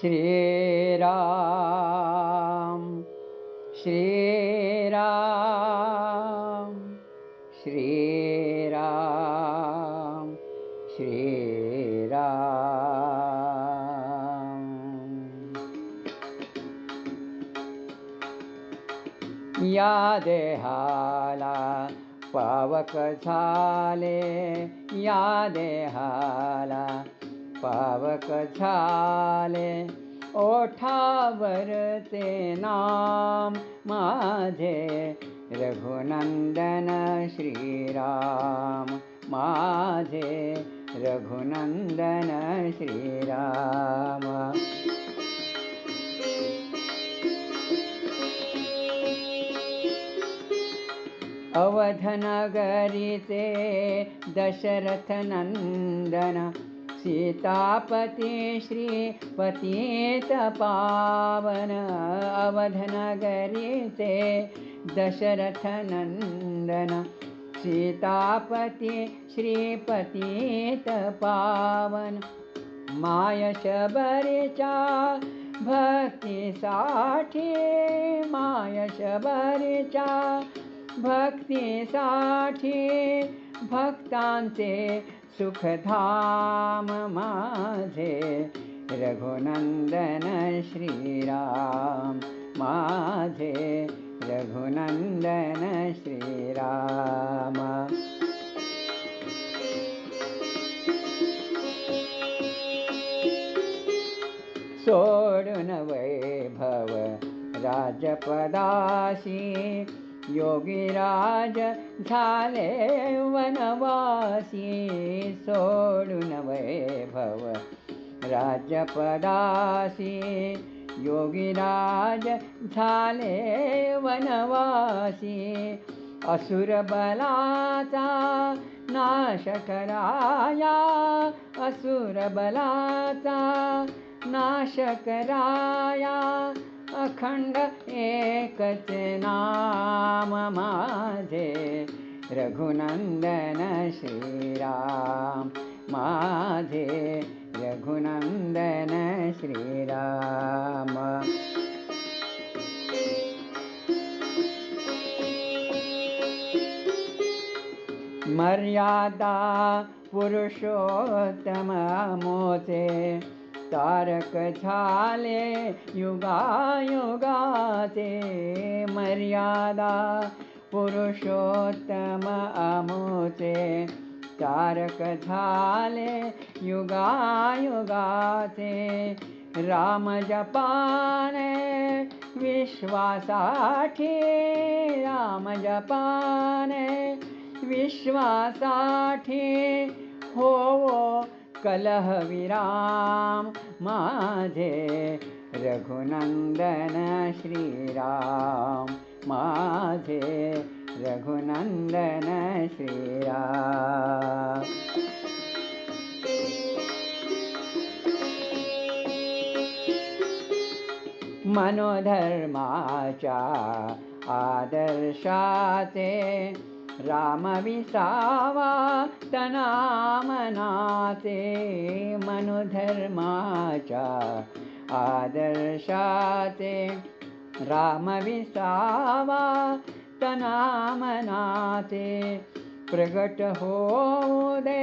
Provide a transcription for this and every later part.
श्रीराम श्रीराम श्रीराम श्रीराम या देहाला पावक झाले या देहाला पावक झाले ओठावर ते नाम माझे रघुनंदन श्रीराम माझे रघुनंदन श्रीराम। अवधनगरिते दशरथनन्दन सीतापति श्रीपतीत पावन अवधनगरिते दशरथनन्दन। सीतापति श्रीपतीत पावन मायशबरिचा भक्तिसाठी मायशबरिचा भक्तिसाठी भक्तांचे सुखधाम माझे रघुनंदन श्रीराम माझे रघुनंदन श्रीराम। सोडून वैभव राजपदाशी योगीराज झाले वनवासी सोडून वैभव राजपदासी योगीराज झाले वनवासी असुरबलाचा नाश कराया. असुरबलाचा नाश कराया अखंड एकच नाम माझे रघुनंदन श्रीराम। माझे रघुनंदन श्रीराम। मर्यादा पुरुषोत्तम मोचे तारक युगा ऐ मर्यादा पुरुषोत्तम अमुचे तारक झाले विश्वासाठी। रामजपाने विश्वासाठे विश्वासाठी हो, हो कलहविराम। माझे रघुनंदन श्रीराम। माझे रघुनंदन श्रीराम। मनोधर्माच्या आदर्शाचे रामविसावा तनामनाते मनुधर्माच्या आदर्शाते रामविसावा तनामनाते प्रगट होऊ दे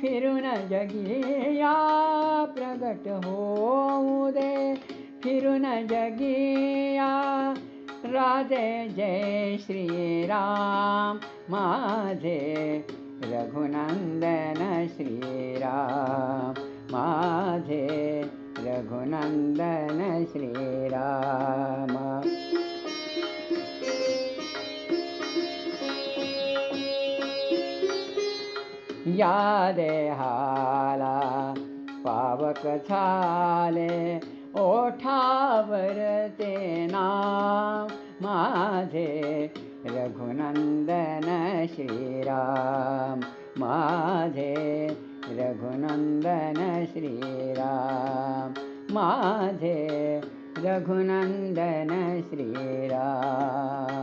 फिरून जगिया प्रगट होऊ दे फिरून जगिया राधे जय श्रीराम। माझे रघुनंदन श्रीराम। माझे रघुनंदन श्रीराम। या देहाला पावक झाले ओठावर ते नाम माझे रघुनंदन श्रीराम। माझे रघुनंदन श्रीराम। माझे रघुनंदन श्रीराम